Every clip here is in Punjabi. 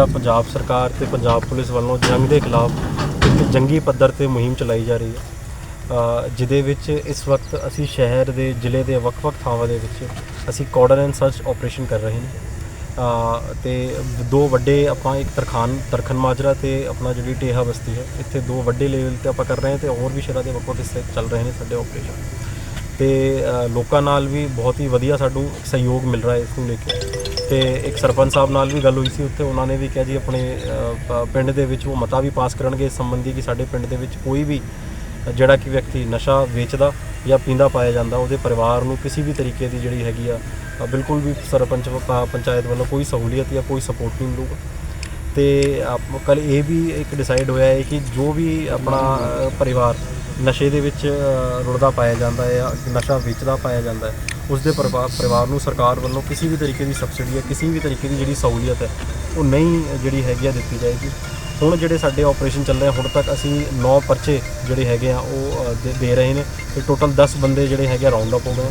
ਜਿਹੜਾ ਪੰਜਾਬ ਸਰਕਾਰ ਤੇ ਪੰਜਾਬ ਪੁਲਿਸ ਵੱਲੋਂ ਜੰਗ ਦੇ ਖਿਲਾਫ ਇੱਕ ਜੰਗੀ ਪੱਧਰ ਤੇ ਮੁਹਿੰਮ ਚਲਾਈ ਜਾ ਰਹੀ ਹੈ ਜਿਹਦੇ ਵਿੱਚ ਇਸ ਵਕਤ ਅਸੀਂ ਸ਼ਹਿਰ ਦੇ ਜ਼ਿਲ੍ਹੇ ਦੇ ਵੱਖ-ਵੱਖ ਥਾਵਾਂ ਦੇ ਵਿੱਚ ਅਸੀਂ ਕਾਰਡਨ ਐਂਡ ਸਰਚ ਆਪਰੇਸ਼ਨ ਕਰ ਰਹੇ ਹਾਂ। ਅ, ਤੇ ਦੋ ਵੱਡੇ ਆਪਾਂ ਇੱਕ ਤਰਖਾਨ ਤਰਖਨ ਮਾਜਰਾ ਤੇ ਆਪਣਾ ਜਿਹੜੀ ਟੇਹਾ ਬਸਤੀ ਹੈ ਇੱਥੇ ਦੋ ਵੱਡੇ ਲੈਵਲ ਤੇ ਆਪਾਂ ਕਰ ਰਹੇ ਹਾਂ ਤੇ ਹੋਰ ਵੀ ਸ਼ਹਿਰਾਂ ਦੇ ਵੱਖ-ਵੱਖ ਹਿੱਸੇ ਚੱਲ ਰਹੇ ਨੇ ਸਾਡੇ ਆਪਰੇਸ਼ਨ ਤੇ ਲੋਕਾਂ ਨਾਲ ਵੀ ਬਹੁਤ ਹੀ ਵਧੀਆ ਸਾਨੂੰ ਸਹਿਯੋਗ ਮਿਲ ਰਿਹਾ ਹੈ ਇਸ ਨੂੰ ਲੈ ਕੇ। ਤੇ ਇੱਕ ਸਰਪੰਚ ਸਾਹਿਬ ਨਾਲ ਵੀ ਗੱਲ ਹੋਈ ਸੀ, ਉੱਥੇ ਉਹਨਾਂ ਨੇ ਵੀ ਕਿਹਾ ਜੀ ਆਪਣੇ ਪਿੰਡ ਦੇ ਵਿੱਚ ਉਹ ਮਤਾ ਵੀ ਪਾਸ ਕਰਨਗੇ, ਇਸ ਸੰਬੰਧੀ ਕਿ ਸਾਡੇ ਪਿੰਡ ਦੇ ਵਿੱਚ ਕੋਈ ਵੀ ਜਿਹੜਾ ਕਿ ਵਿਅਕਤੀ ਨਸ਼ਾ ਵੇਚਦਾ ਜਾਂ ਪੀਂਦਾ ਪਾਇਆ ਜਾਂਦਾ, ਉਹਦੇ ਪਰਿਵਾਰ ਨੂੰ ਕਿਸੇ ਵੀ ਤਰੀਕੇ ਦੀ ਜਿਹੜੀ ਹੈਗੀ ਆ ਬਿਲਕੁਲ ਵੀ ਸਰਪੰਚ ਪੰਚਾਇਤ ਵੱਲੋਂ ਕੋਈ ਸਹੂਲੀਅਤ ਜਾਂ ਕੋਈ ਸਪੋਰਟ ਨਹੀਂ ਮਿਲੂਗਾ। ਤੇ ਕੱਲ ਇਹ ਵੀ ਇੱਕ ਡਿਸਾਈਡ ਹੋਇਆ ਹੈ ਕਿ ਜੋ ਵੀ ਆਪਣਾ ਪਰਿਵਾਰ ਨਸ਼ੇ ਦੇ ਵਿੱਚ ਰੁੜਦਾ ਪਾਇਆ ਜਾਂਦਾ ਹੈ ਜਾਂ ਨਸ਼ਾ ਵੇਚਦਾ ਪਾਇਆ ਜਾਂਦਾ ਹੈ ਉਸ ਦੇ ਪਰਿਵਾਰ ਪਰਿਵਾਰ ਨੂੰ ਸਰਕਾਰ ਵੱਲੋਂ ਕਿਸੇ ਵੀ ਤਰੀਕੇ ਦੀ ਸਬਸਿਡੀ ਹੈ ਕਿਸੇ ਵੀ ਤਰੀਕੇ ਦੀ ਜਿਹੜੀ ਸਹੂਲੀਅਤ ਹੈ ਉਹ ਨਹੀਂ ਜਿਹੜੀ ਹੈਗੀ ਆ ਦਿੱਤੀ ਜਾਏਗੀ। ਹੁਣ ਜਿਹੜੇ ਸਾਡੇ ਆਪਰੇਸ਼ਨ ਚੱਲ ਰਹੇ ਆ, ਹੁਣ ਤੱਕ ਅਸੀਂ 9 ਪਰਚੇ ਜਿਹੜੇ ਹੈਗੇ ਆ ਉਹ ਦੇ- ਰਹੇ ਨੇ ਤੇ ਟੋਟਲ 10 ਬੰਦੇ ਜਿਹੜੇ ਹੈਗੇ ਆ ਰਾਉਂਡ ਅਪ ਹੋ ਗਏ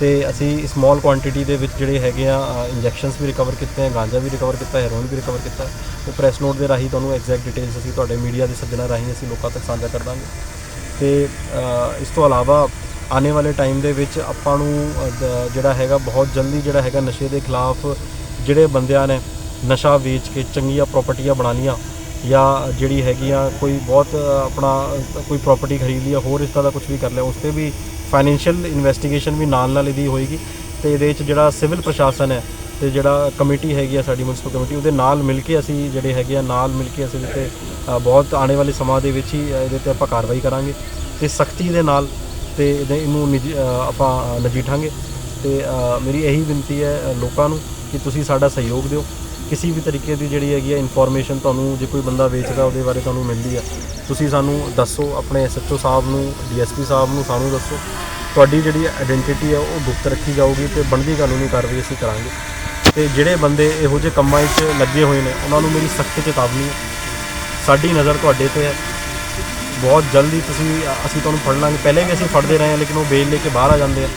ਤੇ ਅਸੀਂ ਸਮਾਲ ਕੁਆਂਟੀਟੀ ਦੇ ਵਿੱਚ ਜਿਹੜੇ ਹੈਗੇ ਆ ਇੰਜੈਕਸ਼ਨਸ ਵੀ ਰਿਕਵਰ ਕੀਤੇ ਆ ਗਾਂਜਾ ਵੀ ਰਿਕਵਰ ਕੀਤਾ ਹੈਰੋਇਨ ਵੀ ਰਿਕਵਰ ਕੀਤਾ। ਹੈ। ਉਹ ਪ੍ਰੈਸ ਨੋਟ ਦੇ ਰਾਹੀਂ ਤੁਹਾਨੂੰ ਐਗਜ਼ੈਕਟ ਡਿਟੇਲਸ ਅਸੀਂ ਤੁਹਾਡੇ ਮੀਡੀਆ ਦੇ ਸੱਜਣਾ ਰਾਹੀਂ ਅਸੀਂ ਲੋਕਾਂ ਤੱਕ ਸਾਂਝਾ ਕਰ ਦਾਂਗੇ। ਤੇ ਇਸ ਤੋਂ ਇਲਾਵਾ ਆਉਣੇ ਵਾਲੇ ਟਾਈਮ ਦੇ ਵਿੱਚ ਆਪਾਂ ਨੂੰ ਜਿਹੜਾ ਹੈਗਾ ਬਹੁਤ ਜਲਦੀ ਜਿਹੜਾ ਹੈਗਾ ਨਸ਼ੇ ਦੇ ਖਿਲਾਫ ਜਿਹੜੇ ਬੰਦਿਆਂ ਨੇ ਨਸ਼ਾ ਵੇਚ ਕੇ ਚੰਗੀਆਂ ਪ੍ਰਾਪਰਟੀਆਂ ਬਣਾ ਲੀਆਂ ਜਾਂ ਜਿਹੜੀ ਹੈਗੀਆਂ ਕੋਈ ਬਹੁਤ ਆਪਣਾ ਕੋਈ ਪ੍ਰਾਪਰਟੀ ਖਰੀਦ ਲਈ ਜਾਂ ਹੋਰ ਇਸ ਤਰ੍ਹਾਂ ਦਾ ਕੁਝ ਵੀ ਕਰ ਲਿਆ, ਉਸ ਤੇ ਵੀ ਫਾਈਨੈਂਸ਼ੀਅਲ ਇਨਵੈਸਟੀਗੇਸ਼ਨ ਵੀ ਨਾਲ ਨਾਲ ਇਹਦੀ ਹੋਏਗੀ ਤੇ ਇਹਦੇ ਵਿੱਚ ਜਿਹੜਾ ਸਿਵਲ ਪ੍ਰਸ਼ਾਸਨ ਹੈ ਤੇ ਜਿਹੜਾ ਕਮੇਟੀ ਹੈਗੀ ਆ, ਸਾਡੀ ਮਿਊਨਿਸਪਲ ਕਮੇਟੀ, ਉਹਦੇ ਨਾਲ ਮਿਲ ਕੇ ਅਸੀਂ ਜਿਹੜੇ ਹੈਗੇ ਆ, ਨਾਲ ਮਿਲ ਕੇ ਅਸੀਂ ਤੇ ਬਹੁਤ ਆਉਣੇ ਵਾਲੇ ਸਮਾਂ ਦੇ ਵਿੱਚ ਹੀ ਇਹਦੇ ਤੇ ਆਪਾਂ ਕਾਰਵਾਈ ਕਰਾਂਗੇ ਤੇ ਸਖਤੀ ਦੇ ਨਾਲ ਤੇ ਇਹਨੂੰ ਨਿਜ- ਆਪਾਂ ਨਜਿੱਠਾਂਗੇ ਤੇ ਮੇਰੀ ਇਹੀ ਬੇਨਤੀ ਹੈ ਲੋਕਾਂ ਨੂੰ ਕਿ ਤੁਸੀਂ ਸਾਡਾ ਸਹਿਯੋਗ ਦਿਓ। ਕਿਸੇ ਵੀ ਤਰੀਕੇ ਦੀ ਜਿਹੜੀ ਹੈਗੀ ਹੈ ਇਨਫੋਰਮੇਸ਼ਨ ਤੁਹਾਨੂੰ ਜੇ ਕੋਈ ਬੰਦਾ ਵੇਚਦਾ, ਉਹਦੇ ਬਾਰੇ ਤੁਹਾਨੂੰ ਮਿਲਦੀ ਹੈ ਤੁਸੀਂ ਸਾਨੂੰ ਦੱਸੋ, ਆਪਣੇ ਐਸਐਚਓ ਸਾਹਿਬ ਨੂੰ ਡੀਐਸਪੀ ਸਾਹਿਬ ਨੂੰ ਸਾਨੂੰ ਦੱਸੋ। ਤੁਹਾਡੀ ਜਿਹੜੀ ਆਇਡੈਂਟੀਟੀ ਹੈ ਉਹ ਗੁਪਤ ਰੱਖੀ ਜਾਊਗੀ ਤੇ ਬਣਦੀ ਕਾਨੂੰਨੀ ਕਾਰਵਾਈ ਅਸੀਂ ਕਰਾਂਗੇ। ਤੇ ਜਿਹੜੇ ਬੰਦੇ ਇਹੋ ਜਿਹੇ ਕੰਮਾਂ 'ਚ ਲੱਗੇ ਹੋਏ ਨੇ, ਉਹਨਾਂ ਨੂੰ ਮੇਰੀ ਸਖਤ ਚੇਤਾਵਨੀ ਹੈ। ਸਾਡੀ ਨਜ਼ਰ ਤੁਹਾਡੇ ਤੇ ਹੈ। ਬਹੁਤ ਜਲਦੀ ਤੁਸੀਂ ਅਸੀਂ ਤੁਹਾਨੂੰ ਫੜ ਲਾਂਗੇ। ਪਹਿਲੇ ਵੀ ਅਸੀਂ ਫੜਦੇ ਰਹੇ ਹਾਂ, ਲੇਕਿਨ ਉਹ ਬੇਲ ਲੈ ਕੇ ਬਾਹਰ ਆ ਜਾਂਦੇ ਆ।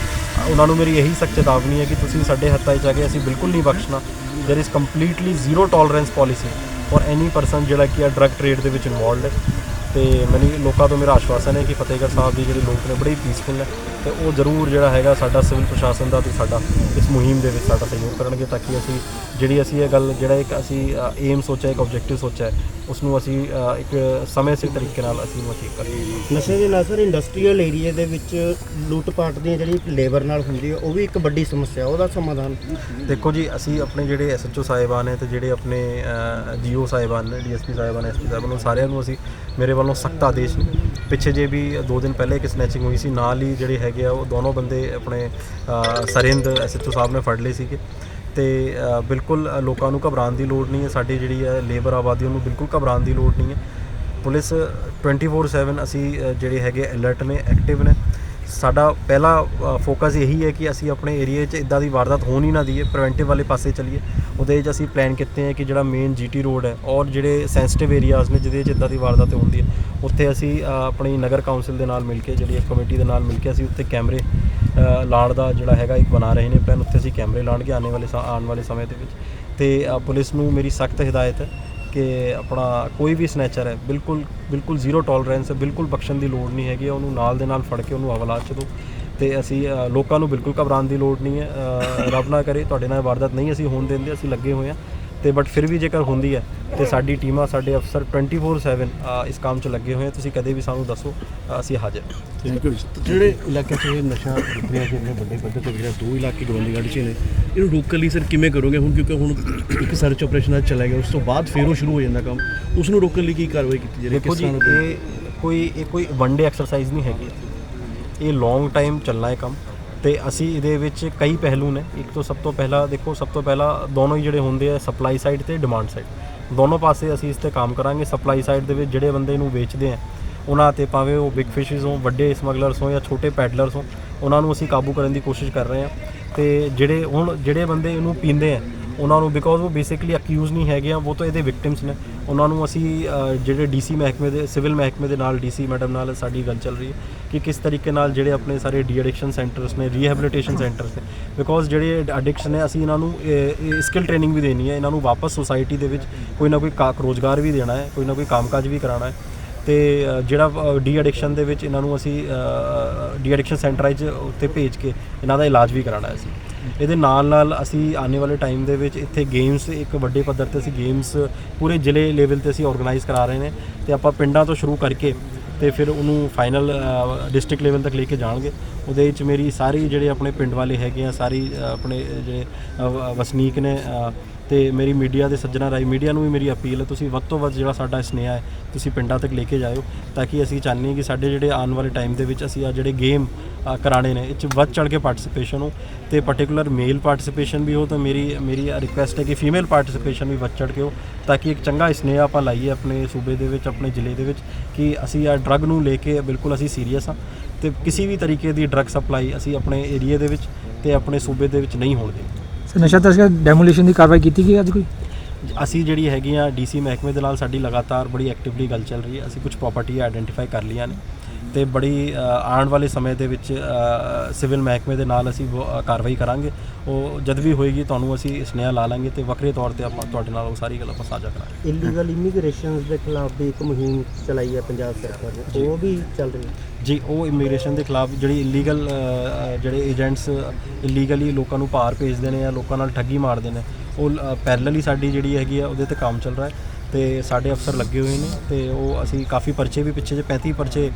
ਉਹਨਾਂ ਨੂੰ ਮੇਰੀ ਇਹੀ ਸਖਤ ਚੇਤਾਵਨੀ ਹੈ ਕਿ ਤੁਸੀਂ ਸਾਡੇ ਹੱਥਾਂ 'ਚ ਆ ਕੇ ਅਸੀਂ ਬਿਲਕੁਲ ਨਹੀਂ ਬਖਸ਼ਣਾ। There is completely zero tolerance policy for any person ਜਿਹੜਾ ਕਿ ਆ ਡਰੱਗ ਟ੍ਰੇਡ ਦੇ ਵਿੱਚ ਇਨਵੋਲਡ ਹੈ। ਤੇ ਮੈਨੂੰ, ਲੋਕਾਂ ਤੋਂ ਮੇਰਾ ਆਸ਼ਵਾਸਨ ਹੈ ਕਿ ਫਤਿਹਗੜ੍ਹ ਸਾਹਿਬ ਦੇ ਜਿਹੜੇ ਲੋਕ ਨੇ, ਬੜੇ ਹੀ ਪੀਸਫੁਲ ਨੇ। ਤੇ ਉਹ ਜ਼ਰੂਰ ਜਿਹੜਾ ਹੈਗਾ ਸਾਡਾ ਸਿਵਲ ਪ੍ਰਸ਼ਾਸਨ ਦਾ ਤੇ ਸਾਡਾ ਇਸ ਮੁਹਿੰਮ ਦੇ ਵਿੱਚ ਸਾਡਾ ਸਹਿਯੋਗ ਕਰਨਗੇ ਤਾਂ ਕਿ ਅਸੀਂ ਜਿਹੜੀ ਅਸੀਂ ਇਹ ਗੱਲ, ਜਿਹੜਾ ਇੱਕ ਅਸੀਂ ਏਮ ਸੋਚਿਆ, ਇੱਕ ਆਬਜੈਕਟਿਵ ਸੋਚਿਆ ਉਸ ਨੂੰ ਅਸੀਂ ਇੱਕ ਸਮੇਂ ਸਿਰ ਤਰੀਕੇ ਨਾਲ ਅਸੀਂ ਅਚੀਵ ਕਰੀਏ ਨਸ਼ੇ ਦੇ ਨਾਲ ਸਰ ਇੰਡਸਟਰੀਅਲ ਏਰੀਆ ਦੇ ਵਿੱਚ ਲੁੱਟ ਪਾਟ ਦੀਆਂ ਜਿਹੜੀ ਲੇਬਰ ਨਾਲ ਹੁੰਦੀ ਹੈ ਉਹ ਵੀ ਇੱਕ ਵੱਡੀ ਸਮੱਸਿਆ ਉਹਦਾ ਸਮਾਧਾਨ? ਦੇਖੋ ਜੀ ਅਸੀਂ ਆਪਣੇ ਜਿਹੜੇ ਐਸਐਚਓ ਸਾਹਿਬਾਨ ਨੇ ਤੇ ਜਿਹੜੇ ਆਪਣੇ ਜੀਓ ਸਾਹਿਬਾਨ ਨੇ ਡੀਐਸਪੀ ਸਾਹਿਬਾਨ ਐਸਪੀ ਸਾਹਿਬਾਨ ਨੂੰ ਸਾਰਿਆਂ ਨੂੰ ਅਸੀਂ ਮੇਰੇ ਵੱਲੋਂ ਸਖਤ ਆਦੇਸ਼ ਨੇ। ਪਿੱਛੇ ਜੇ ਵੀ ਦੋ ਦਿਨ ਪਹਿਲੇ ਇੱਕ ਸਨੈਚਿੰਗ ਹੋਈ ਸੀ ਨਾਲ ਹੀ ਜਿਹੜੇ ਹੈਗੇ ਆ ਉਹ ਦੋਨੋਂ ਬੰਦੇ ਆਪਣੇ ਸਰਿੰਦ ਐਸਐਚਓ ਸਾਹਿਬ ਨੇ ਫੜ ਲਏ ਸੀਗੇ। ਤੇ ਬਿਲਕੁਲ ਲੋਕਾਂ ਨੂੰ ਘਬਰਾਉਣ ਦੀ ਲੋੜ ਨਹੀਂ ਹੈ। ਸਾਡੀ ਜਿਹੜੀ ਹੈ ਲੇਬਰ ਆਬਾਦੀ, ਉਹਨੂੰ ਬਿਲਕੁਲ ਘਬਰਾਉਣ ਦੀ ਲੋੜ ਨਹੀਂ ਹੈ। ਪੁਲਿਸ 24/7 ਅਸੀਂ ਜਿਹੜੇ ਹੈਗੇ ਅਲਰਟ ਨੇ ਐਕਟਿਵ ਨੇ। ਸਾਡਾ ਪਹਿਲਾ ਫੋਕਸ ਇਹੀ ਹੈ ਕਿ ਅਸੀਂ ਆਪਣੇ ਏਰੀਆ 'ਚ ਇਦਾਂ ਦੀ ਵਾਰਦਾਤ ਹੋਣ ਹੀ ਨਾ ਦਈਏ ਪ੍ਰੀਵੈਂਟਿਵ ਵਾਲੇ ਪਾਸੇ ਚਲੀਏ। ਉਹਦੇ 'ਚ ਅਸੀਂ ਪਲਾਨ ਕੀਤੇ ਹੈ ਕਿ ਜਿਹੜਾ ਮੇਨ ਜੀਟੀ ਰੋਡ ਹੈ, ਔਰ ਜਿਹੜੇ ਸੈਂਸਿਟਿਵ ਏਰੀਆਜ਼ ਨੇ, ਜਿਹਦੇ 'ਚ ਇਦਾਂ ਦੀ ਵਾਰਦਾਤ ਹੁੰਦੀ ਹੈ, ਉੱਥੇ ਅਸੀਂ ਆਪਣੀ ਨਗਰ ਕੌਂਸਲ ਦੇ ਨਾਲ ਮਿਲ ਕੇ, ਜਿਹੜੀ ਇੱਕ ਕਮੇਟੀ ਦੇ ਨਾਲ ਮਿਲ ਕੇ ਅਸੀਂ ਉੱਥੇ ਕੈਮਰੇ ਲਾੜ ਦਾ ਜਿਹੜਾ ਹੈਗਾ ਇੱਕ ਬਣਾ ਰਹੇ ਨੇ ਪਲਾਨ ਉੱਥੇ ਅਸੀਂ ਕੈਮਰੇ ਲਾਉਣਗੇ ਆਉਣ ਵਾਲੇ ਸਾ- ਆਉਣ ਵਾਲੇ ਸਮੇਂ ਦੇ ਵਿੱਚ। ਤੇ ਪੁਲਿਸ ਨੂੰ ਮੇਰੀ ਸਖਤ ਹਦਾਇਤ ਹੈ ਕਿ ਆਪਣਾ ਕੋਈ ਵੀ ਸਨੈਚਰ ਹੈ, ਬਿਲਕੁਲ ਬਿਲਕੁਲ ਜ਼ੀਰੋ ਟੋਲਰੈਂਸ ਹੈ, ਬਿਲਕੁਲ ਬਖਸ਼ਣ ਦੀ ਲੋੜ ਨਹੀਂ ਹੈਗੀ, ਉਹਨੂੰ ਨਾਲ ਦੇ ਨਾਲ ਫੜ ਕੇ ਉਹਨੂੰ ਹਵਾਲਾਤ ਚ ਦਿਓ। ਤੇ ਅਸੀਂ ਲੋਕਾਂ ਨੂੰ ਬਿਲਕੁਲ ਘਬਰਾਉਣ ਦੀ ਲੋੜ ਨਹੀਂ ਹੈ ਰੱਬ ਨਾ ਕਰੇ, ਤੁਹਾਡੇ ਨਾਲ ਵਾਰਦਾਤ ਨਹੀਂ ਅਸੀਂ ਹੋਣ ਦਿੰਦੇ, ਅਸੀਂ ਲੱਗੇ ਹੋਏ ਹਾਂ। ਤੇ ਬਟ ਫਿਰ ਵੀ ਜੇਕਰ ਹੁੰਦੀ ਹੈ ਤੇ ਸਾਡੀ ਟੀਮਾਂ ਸਾਡੇ ਅਫਸਰ 24/7 ਅ, ਇਸ ਕੰਮ 'ਚ ਲੱਗੇ ਹੋਏ ਆ। ਤੁਸੀਂ ਕਦੇ ਵੀ ਸਾਨੂੰ ਦੱਸੋ ਅ, ਅਸੀਂ ਹਾਜ਼ਰ ਹਾਂ। ਥੈਂਕ ਯੂ ਜਿਹੜੇ ਇਲਾਕੇ 'ਚ ਇਹ ਨਸ਼ਾ ਵਿਕ ਰਿਹਾ ਸੀ ਇੰਨੇ ਵੱਡੇ ਪੱਧਰ ਤੇ ਰਿਹਾ ਦੋ ਇਲਾਕੇ ਗੋਬਿੰਦਗੜ੍ਹ 'ਚ ਨੇ। ਇਹਨੂੰ ਰੋਕਣ ਲਈ ਸਰ ਕਿਵੇਂ ਕਰੋਗੇ ਹੁਣ? ਕਿਉਂਕਿ ਹੁਣ ਇੱਕ ਸਰਚ ਆਪਰੇਸ਼ਨ ਅੱਜ ਚਲਾ ਗਿਆ ਉਸ ਤੋਂ ਬਾਅਦ ਫਿਰ ਉਹ ਸ਼ੁਰੂ ਹੋ ਜਾਂਦਾ ਕੰਮ। ਉਸ ਨੂੰ ਰੋਕਣ ਲਈ ਕੀ ਕਾਰਵਾਈ ਕੀਤੀ ਜਾ ਰਹੀ ਹੈ ਦੇਖੋ ਕਿਸ ਜੀ ਤਰ੍ਹਾਂ ਦਾ ਇਹ ਕੋਈ ਇਹ ਕੋਈ ਵਨ ਡੇ ਐਕਸਰਸਾਈਜ਼ ਨਹੀਂ ਹੈਗੀ। ਇਹ ਲੌਂਗ ਟਾਈਮ ਚੱਲਣਾ ਹੈ ਕੰਮ। ਤੇ ਅਸੀਂ ਇਹਦੇ ਵਿੱਚ ਕਈ ਪਹਿਲੂ ਨੇ। ਇੱਕ ਤੋਂ ਸਭ ਤੋਂ ਪਹਿਲਾਂ ਦੇਖੋ, ਸਭ ਤੋਂ ਪਹਿਲਾਂ ਦੋਨੋਂ ਹੀ ਜਿਹੜੇ ਹੁੰਦੇ ਆ ਸਪਲਾਈ ਸਾਈਡ ਤੇ ਡਿਮਾਂਡ ਸਾਈਡ ਦੋਨੋਂ ਪਾਸੇ ਅਸੀਂ ਇਸ ਤੇ ਕੰਮ ਕਰਾਂਗੇ। ਸਪਲਾਈ ਸਾਈਡ ਦੇ ਵਿੱਚ ਜਿਹੜੇ ਬੰਦੇ ਇਹਨੂੰ ਵੇਚਦੇ ਆ, ਉਹਨਾਂ ਤੇ ਭਾਵੇਂ ਉਹ ਬਿਗ ਫਿਸ਼ਸ ਹੋਣ, ਵੱਡੇ ਸਮਗਲਰਸ ਹੋਣ ਜਾਂ ਛੋਟੇ ਪੈਡਲਰਸ ਹੋਣ, ਉਹਨਾਂ ਨੂੰ ਅਸੀਂ ਕਾਬੂ ਕਰਨ ਦੀ ਕੋਸ਼ਿਸ਼ ਕਰ ਰਹੇ ਹਾਂ ਤੇ ਜਿਹੜੇ ਹੁਣ ਜਿਹੜੇ ਬੰਦੇ ਇਹਨੂੰ ਪੀਂਦੇ ਆ, ਉਹਨਾਂ ਨੂੰ ਬਿਕੋਜ਼ ਉਹ ਬੇਸਿਕਲੀ ਅਕਿਊਜ਼ ਨਹੀਂ ਹੈਗੇ ਆ, ਉਹ ਤਾਂ ਇਹਦੇ ਵਿਕਟਿਮਸ ਨੇ। ਉਹਨਾਂ ਨੂੰ ਅਸੀਂ ਅ, ਜਿਹੜੇ ਡੀਸੀ ਮਹਿਕਮੇ ਦੇ ਸਿਵਲ ਮਹਿਕਮੇ ਦੇ ਨਾਲ ਡੀਸੀ ਮੈਡਮ ਨਾਲ ਸਾਡੀ ਗੱਲ ਚੱਲ ਰਹੀ ਹੈ ਕਿ ਕਿਸ ਤਰੀਕੇ ਨਾਲ ਜਿਹੜੇ ਆਪਣੇ ਸਾਰੇ ਡੀ ਐਡਿਕਸ਼ਨ ਸੈਂਟਰਸ ਨੇ ਰੀਹੈਬਿਲਿਟੇਸ਼ਨ ਸੈਂਟਰਸ ਨੇ ਬਿਕੋਜ਼ ਜਿਹੜੇ ਐਡਿਕਸ਼ਨ ਨੇ ਅਸੀਂ ਇਹਨਾਂ ਨੂੰ ਸਕਿੱਲ ਟ੍ਰੇਨਿੰਗ ਵੀ ਦੇਣੀ ਹੈ ਇਹਨਾਂ ਨੂੰ ਵਾਪਸ ਸੋਸਾਇਟੀ ਦੇ ਵਿੱਚ ਕੋਈ ਨਾ ਕੋਈ ਕਾ- ਰੋਜ਼ਗਾਰ ਵੀ ਦੇਣਾ ਹੈ ਕੋਈ ਨਾ ਕੋਈ ਕੰਮਕਾਜ ਵੀ ਕਰਾਉਣਾ ਹੈ। ਤੇ ਜਿਹੜਾ ਡੀ ਐਡਿਕਸ਼ਨ ਦੇ ਵਿੱਚ ਇਹਨਾਂ ਨੂੰ ਅਸੀਂ ਡੀ ਐਡਿਕਸ਼ਨ ਸੈਂਟਰਾਂ 'ਚ ਉੱਤੇ ਭੇਜ ਕੇ ਇਹਨਾਂ ਦਾ ਇਲਾਜ ਵੀ ਕਰਾਉਣਾ ਹੈ ਅਸੀਂ। ਇਹਦੇ ਨਾਲ ਨਾਲ ਅਸੀਂ ਆਉਣੇ ਵਾਲੇ ਟਾਈਮ ਦੇ ਵਿੱਚ ਇੱਥੇ ਗੇਮਸ ਇੱਕ ਵੱਡੇ ਪੱਧਰ ਤੇ ਅਸੀਂ ਗੇਮਸ ਪੂਰੇ ਜ਼ਿਲ੍ਹੇ ਲੈਵਲ ਤੇ ਅਸੀਂ ਆਰਗੇਨਾਈਜ਼ ਕਰਾ ਰਹੇ ਨੇ ਤੇ ਆਪਾਂ ਪਿੰਡਾਂ ਤੋਂ ਸ਼ੁਰੂ ਕਰਕੇ ਤੇ ਫਿਰ ਉਹਨੂੰ ਫਾਈਨਲ ਡਿਸਟ੍ਰਿਕਟ ਲੈਵਲ ਤੱਕ ਲੈ ਕੇ ਜਾਣਗੇ। ਉਹਦੇ ਵਿੱਚ ਮੇਰੀ ਸਾਰੀ ਜਿਹੜੇ ਆਪਣੇ ਪਿੰਡ ਵਾਲੇ ਹੈਗੇ ਆ, ਸਾਰੀ ਆਪਣੇ ਜਿਹੜੇ ਵਸਨੀਕ ਨੇ ਤੇ ਮੇਰੀ ਮੀਡੀਆ ਦੇ ਸੱਜਣਾ ਰਾਈ, ਮੀਡੀਆ ਨੂੰ ਵੀ ਮੇਰੀ ਅਪੀਲ ਹੈ, ਤੁਸੀਂ ਵੱਧ ਤੋਂ ਵੱਧ ਜਿਹੜਾ ਸਾਡਾ ਸਨੇਹਾ ਹੈ, ਤੁਸੀਂ ਪਿੰਡਾਂ ਤੱਕ ਲੈ ਕੇ ਜਾਇਓ, ਤਾਂ ਕਿ ਅਸੀਂ ਚਾਹੁੰਦੇ ਹਾਂ ਕਿ ਸਾਡੇ ਜਿਹੜੇ ਆਉਣ ਵਾਲੇ ਟਾਈਮ ਦੇ ਵਿੱਚ ਅਸੀਂ ਆ ਜਿਹੜੇ ਗੇਮ ਕਰਾਣੇ ਨੇ, ਇਹ 'ਚ ਵੱਧ ਚੜ ਕੇ ਪਾਰਟਿਸਿਪੇਸ਼ਨ ਹੋ ਤੇ ਪਾਰਟਿਕੂਲਰ ਮੇਲ ਪਾਰਟਿਸਿਪੇਸ਼ਨ ਵੀ ਹੋ ਤਾਂ ਮੇਰੀ ਮੇਰੀ ਰਿਕੁਐਸਟ ਹੈ ਕਿ ਫੀਮੇਲ ਪਾਰਟਿਸਿਪੇਸ਼ਨ ਵੀ ਵੱਧ ਚੜ ਕੇ ਹੋ ਤਾਂ ਕਿ ਇੱਕ ਚੰਗਾ ਸਨੇਹਾ ਆਪਾਂ ਲਾਈਏ ਆਪਣੇ ਸੂਬੇ ਦੇ ਵਿੱਚ, ਆਪਣੇ ਜ਼ਿਲ੍ਹੇ ਦੇ ਵਿੱਚ, ਕਿ ਅਸੀਂ ਆ ਡਰੱਗ ਨੂੰ ਲੈ ਕੇ ਬਿਲਕੁਲ ਅਸੀਂ ਸੀਰੀਅਸ ਹਾਂ ਤੇ ਕਿਸੇ ਵੀ ਤਰੀਕੇ ਦੀ ਡਰੱਗ ਸਪਲਾਈ ਅਸੀਂ ਆਪਣੇ ਏਰੀਆ ਦੇ ਵਿੱਚ ਤੇ ਆਪਣੇ ਸੂਬੇ ਦੇ ਵਿੱਚ ਨਹੀਂ ਹੋਣ ਦੇਣੀ। ਸਰ ਨਸ਼ਾ ਤਸਕਰ ਡੈਮੋਲੀਸ਼ਨ ਦੀ ਕਾਰਵਾਈ ਕੀਤੀ ਗਈ ਅੱਜ ਕੋਈ? ਅਸੀਂ ਜਿਹੜੀ ਹੈਗੀ ਆ ਡੀਸੀ ਮਹਿਕਮੇ ਦੇ ਨਾਲ ਸਾਡੀ ਲਗਾਤਾਰ ਬੜੀ ਐਕਟਿਵਲੀ ਗੱਲ ਚੱਲ ਰਹੀ ਹੈ। ਅਸੀਂ ਕੁਝ ਪ੍ਰਾਪਰਟੀ ਆਈਡੈਂਟੀਫਾਈ ਕਰ ਲਈਆਂ ਨੇ। ਤੇ ਬੜੀ ਆਉਣ ਵਾਲੇ ਸਮੇਂ ਦੇ ਵਿੱਚ ਸਿਵਲ ਮਹਿਕਮੇ ਦੇ ਨਾਲ ਅਸੀਂ ਕਾਰਵਾਈ ਕਰਾਂਗੇ। ਉਹ ਜਦ ਵੀ ਹੋਏਗੀ ਤੁਹਾਨੂੰ ਅਸੀਂ ਸੁਨੇਹਾ ਲਾ ਲਾਂਗੇ ਤੇ ਵੱਖਰੇ ਤੌਰ ਤੇ ਆਪਾਂ ਤੁਹਾਡੇ ਨਾਲ ਉਹ ਸਾਰੀ ਗੱਲ ਆਪਾਂ ਸਾਂਝਾ ਕਰਾਂਗੇ। ਇਲੀਗਲ ਇਮੀਗ੍ਰੇਸ਼ਨਸ ਦੇ ਖਿਲਾਫ ਵੀ ਇੱਕ ਮੁਹਿੰਮ ਚਲਾਈ ਹੈ ਪੰਜਾਬ ਸਰਕਾਰ ਨੇ। ਉਹ ਵੀ ਚੱਲ ਰਹੀ ਹੈ? ਜੀ ਉਹ ਇਮੀਗ੍ਰੇਸ਼ਨ ਦੇ ਖਿਲਾਫ ਜਿਹੜੀ ਇਲੀਗਲ ਜਿਹੜੇ ਏਜੰਟਸ ਇਲੀਗਲੀ ਲੋਕਾਂ ਨੂੰ ਭਾਰ ਭੇਜਦੇ ਨੇ ਜਾਂ ਲੋਕਾਂ ਨਾਲ ਠੱਗੀ ਮਾਰਦੇ ਨੇ ਉਹ ਪੈਰਲਲੀ ਸਾਡੀ ਜਿਹੜੀ ਹੈਗੀ ਆ ਉਹਦੇ ਤੇ ਕੰਮ ਚੱਲ ਰਿਹਾ ਹੈ। ਤੇ ਸਾਡੇ ਅਫਸਰ ਲੱਗੇ ਹੋਏ ਨੇ ਤੇ ਉਹ ਅਸੀਂ ਕਾਫੀ ਪਰਚੇ ਵੀ ਪਿੱਛੇ ਜੇ 35 ਪਰਚੇ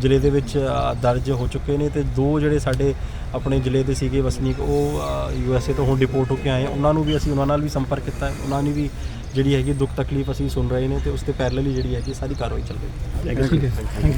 ਜ਼ਿਲ੍ਹੇ ਦੇ ਵਿੱਚ ਦਰਜ ਹੋ ਚੁੱਕੇ ਨੇ ਤੇ ਦੋ ਜਿਹੜੇ ਸਾਡੇ ਆਪਣੇ ਜ਼ਿਲ੍ਹੇ ਦੇ ਸੀਗੇ ਵਸਨੀਕ ਉਹ ਯੂ ਐਸ ਏ ਤੋਂ ਹੁਣ ਡਿਪੋਰਟ ਹੋ ਕੇ ਆਏ। ਉਹਨਾਂ ਨੂੰ ਵੀ ਅਸੀਂ ਉਹਨਾਂ ਨਾਲ ਵੀ ਸੰਪਰਕ ਕੀਤਾ ਉਹਨਾਂ ਨੇ ਵੀ ਜਿਹੜੀ ਹੈਗੀ ਦੁੱਖ ਤਕਲੀਫ ਅਸੀਂ ਸੁਣ ਰਹੇ ਨੇ ਤੇ ਉਸ ਤੇ ਪੈਰਲਲੀ ਜਿਹੜੀ ਹੈਗੀ ਸਾਰੀ ਕਾਰਵਾਈ ਚੱਲ ਰਹੀ ਹੈ। ਠੀਕ ਹੈ